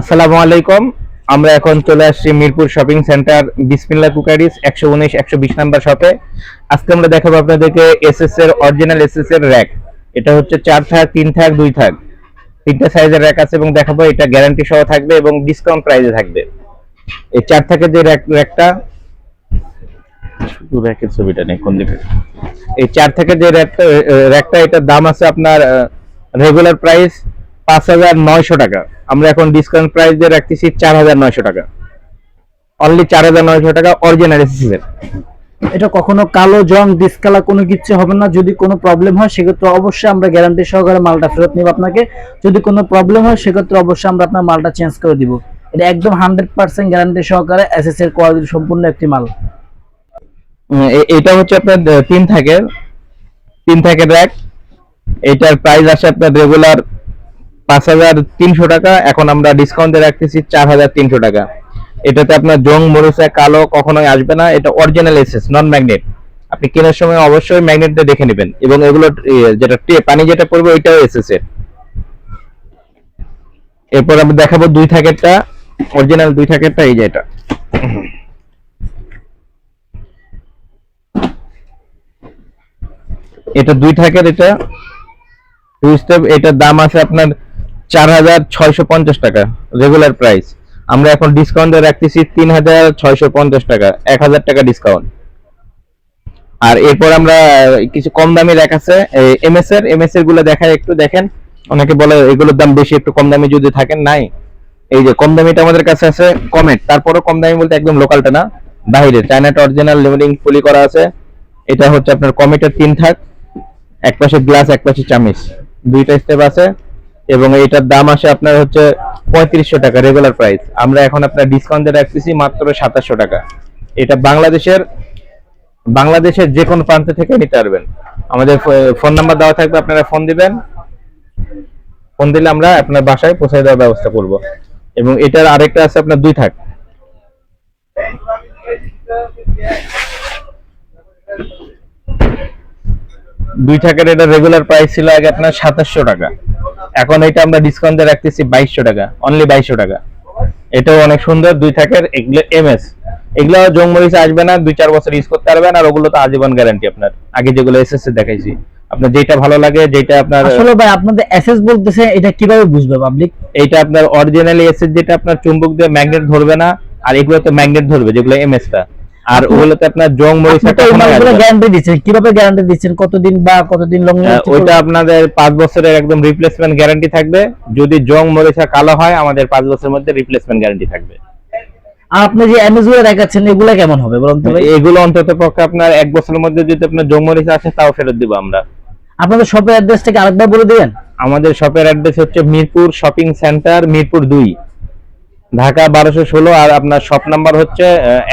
আসসালামু আলাইকুম। আমরা এখন চলে আসছি Mirpur shopping centre Bismillah cookeries একশো উনিশ, একশো বিশ নাম্বার শপে। আজকে আমরা দেখাবো আপনাদেরকে এসএস এর অরিজিনাল এসএস এর র্যাক এটা হচ্ছে চার থাক, তিন থাক, দুই থাক। তিনটা সাইজের র্যাক আছে এবং দেখাবো এটা গ্যারান্টি সহ থাকবে এবং ডিসকাউন্ট প্রাইসে থাকবে। এই চার থাকের যে র্যাক র্যাকটা শুধু র্যাকের ছবিটা নেই, কোন দিকে? এই চার থেকে যে র্যাকটা র্যাকটা এটার দাম আছে আপনার রেগুলার প্রাইস পাঁচ হাজার নয়শো টাকা। আমরা এখন ডিসকাউন্ট প্রাইস দিয়ে রাখতেছি চার হাজার নয়শো টাকা। অনলি চার হাজার নয়শো টাকা অরিজিনাল এসেসিসের এটা কখনো কালো জং ডিসকালা কোনো কিছু হবে না। যদি কোনো প্রবলেম হয় সেক্ষেত্রে অবশ্যই আমরা গ্যারান্টি সহকারে মালটা ফেরত নিব আপনাকে। যদি কোনো প্রবলেম হয় সেক্ষেত্রে অবশ্যই আমরা আপনার মালটা চেঞ্জ করে দিব। এটা একদম হান্ড্রেড পার্সেন্ট গ্যারান্টি সহকারে এসএস এর কোয়ালিটি সম্পূর্ণ একটি মাল। এটা হচ্ছে আপনার তিন থাকের তিন থাকের র্যাক এটার প্রাইস আসে আপনার রেগুলার পাঁচ হাজার তিনশো টাকা, এখন আমরা ডিসকাউন্টে রাখতেছি চার হাজার তিনশো টাকা। এটাতে আপনার জং, মরুচা, কালো কখনোই আসবে না, এটা অরিজিনাল এসএস নন ম্যাগনেট আপনি কেনার সময় অবশ্যই ম্যাগনেট দিয়ে দেখে নেবেন। এবং এগুলো যেটা পানি যেটা পড়বে, ওইটাও এসএস এর। এরপর আমি দেখাবো দুই থাকেরটা অরিজিনাল দুই থাকেরটা, এই যে এটা। এটা দুই থাকের, এটা। টু স্টেপ এটার দাম আছে আপনার চার হাজার ছয়শো পঞ্চাশ টাকা রেগুলার প্রাইস আমরা এখন ডিসকাউন্টে রাখতেছি তিন হাজার ছয়শো পঞ্চাশ টাকা, এক হাজার টাকা ডিসকাউন্ট আর এরপর আমরা কিছু কম দামি র্যাক আছে এমএস এর এমএস এরগুলো দেখায় একটু, দেখেন। অনেকে বলে এগুলোর দাম বেশি, একটু কম দামি যদি থাকেন, নাই। এই যে কম দামিটা আমাদের কাছে আছে কমেট তারপরও কম দামি বলতে একদম লোকালটা না, বাইরে। চায়নাটা অরিজিনাল লিমিটিং ফুলি করা আছে। এটা হচ্ছে আপনার কমেটের তিন থাক, এক পাশে গ্লাস এক পাশে চামিচ। দুইটা স্টেপ আছে। এবং এটার দাম আসে আপনার হচ্ছে পঁয়ত্রিশশো টাকা রেগুলার প্রাইস আমরা এখন আপনার ডিসকাউন্টে রাখতেছি মাত্র সাতাশশো টাকা। এটা বাংলাদেশের বাংলাদেশের যে কোনো প্রান্ত থেকে নিতে পারবেন। আমাদের ফোন নাম্বার দেওয়া থাকবে, আপনারা ফোন দিবেন। ফোন দিলে আমরা আপনার বাসায় পৌঁছে দেওয়ার ব্যবস্থা করব। এবং এটার আরেকটা আছে আপনার দুই থাক। দুই থাকের এটা রেগুলার প্রাইস ছিল আগে আপনার সাতাশশো টাকা। এখন এটা আমরা ডিসকাউন্টে রাখতেছি বাইশশো টাকা অনলি বাইশশো টাকা। এটাও অনেক সুন্দর দুই থাকের এগুলো এমএস এগুলো জংমরিচ আসবে না দুই চার বছর ইউজ করতে পারবেন আর ওগুলো তো আজীবন গ্যারান্টি আপনার। আগে যেগুলো এসএসসি দেখাইছি। আপনার যেটা ভালো লাগে যেটা আপনার আসলে ভাই আপনাদের এসএস বলতেছে এটা কীভাবে বুঝবে পাবলিক এইটা আপনার অরিজিনালি এসএস যেটা আপনার চুম্বক দিয়ে ম্যাগনেট ধরবে না আর এগুলো তো ম্যাগনেট ধরবে যেগুলো এমএস টা। আর ওগুলোতে আপনার জং মরিচ গ্যারান্টি দিচ্ছেন কীভাবে গ্যারান্টি দিচ্ছেন? কতদিন বা কতদিন লং ওইটা আপনাদের পাঁচ বছরের একদম রিপ্লেসমেন্ট গ্যারান্টি থাকবে। যদি জং মরিচা কালো হয় আমাদের পাঁচ বছরের মধ্যে রিপ্লেসমেন্ট গ্যারান্টি থাকবে। আপনি যে গুলো দেখাচ্ছেন এগুলো কেমন হবে বলুন তো এগুলো অন্তত পক্ষে আপনার এক বছরের মধ্যে যদি আপনার জং মরিচ আছে তাও ফেরত দিব আমরা। আপনাদের শপের অ্যাড্রেসটাকে আরেকবার বলে দিবেন? আমাদের শপের অ্যাড্রেস হচ্ছে মিরপুর শপিং সেন্টার মিরপুর দুই। ঢাকা বারোশো ষোলো আর আপনার শপ নাম্বার হচ্ছে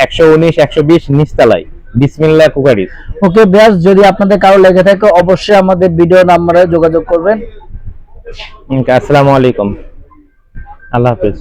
একশো উনিশ একশো বিশ নিচতলায় বিসমিল্লা কুকারি। ওকে ব্যাস যদি আপনাদের কারও লেগে থাকে অবশ্যই আমাদের ভিডিও নাম্বারে যোগাযোগ করবেন। আসসালামু আলাইকুম। আল্লাহ হাফেজ।